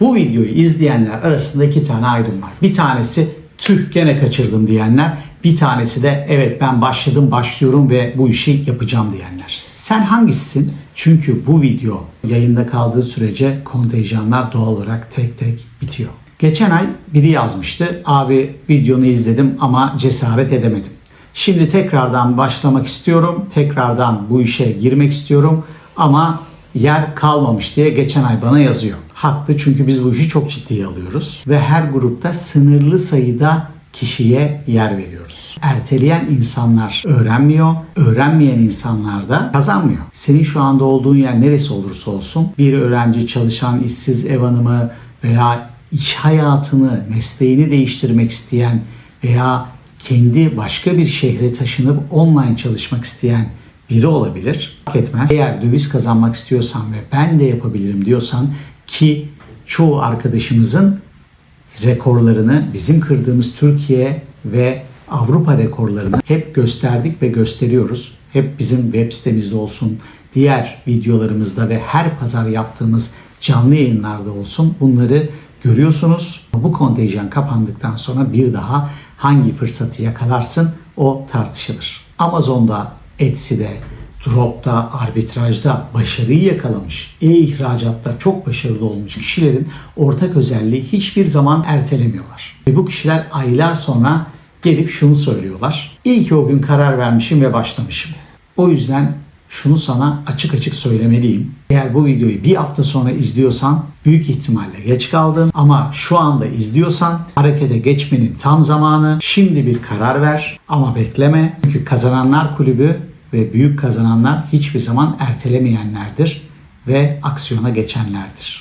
Bu videoyu izleyenler arasında iki tane ayrım var. Bir tanesi tüh gene kaçırdım diyenler. Bir tanesi de evet ben başladım başlıyorum ve bu işi yapacağım diyenler. Sen hangisisin? Çünkü bu video yayında kaldığı sürece kontenjanlar doğal olarak tek tek bitiyor. Geçen ay biri yazmıştı. Abi videonu izledim ama cesaret edemedim. Şimdi tekrardan başlamak istiyorum. Tekrardan bu işe girmek istiyorum ama yer kalmamış diye geçen ay bana yazıyor. Haklı çünkü biz bu işi çok ciddiye alıyoruz ve her grupta sınırlı sayıda kişiye yer veriyoruz. Erteleyen insanlar öğrenmiyor, öğrenmeyen insanlar da kazanmıyor. Senin şu anda olduğun yer neresi olursa olsun bir öğrenci, çalışan, işsiz, ev hanımı veya iş hayatını, mesleğini değiştirmek isteyen veya kendi başka bir şehre taşınıp online çalışmak isteyen biri olabilir. Fark etmez. Eğer döviz kazanmak istiyorsan ve ben de yapabilirim diyorsan ki çoğu arkadaşımızın rekorlarını bizim kırdığımız Türkiye ve Avrupa rekorlarını hep gösterdik ve gösteriyoruz. Hep bizim web sitemizde olsun, diğer videolarımızda ve her pazar yaptığımız canlı yayınlarda olsun bunları görüyorsunuz. Bu kontenjan kapandıktan sonra bir daha hangi fırsatı yakalarsın o tartışılır. Amazon'da, Etsy'de, Drop'ta, arbitrajda başarıyı yakalamış, e-ihracatta çok başarılı olmuş kişilerin ortak özelliği hiçbir zaman ertelemiyorlar. Ve bu kişiler aylar sonra gelip şunu söylüyorlar. İyi ki o gün karar vermişim ve başlamışım. O yüzden şunu sana açık açık söylemeliyim. Eğer bu videoyu bir hafta sonra izliyorsan büyük ihtimalle geç kaldın ama şu anda izliyorsan harekete geçmenin tam zamanı. Şimdi bir karar ver ama bekleme. Çünkü kazananlar kulübü ve büyük kazananlar hiçbir zaman ertelemeyenlerdir ve aksiyona geçenlerdir.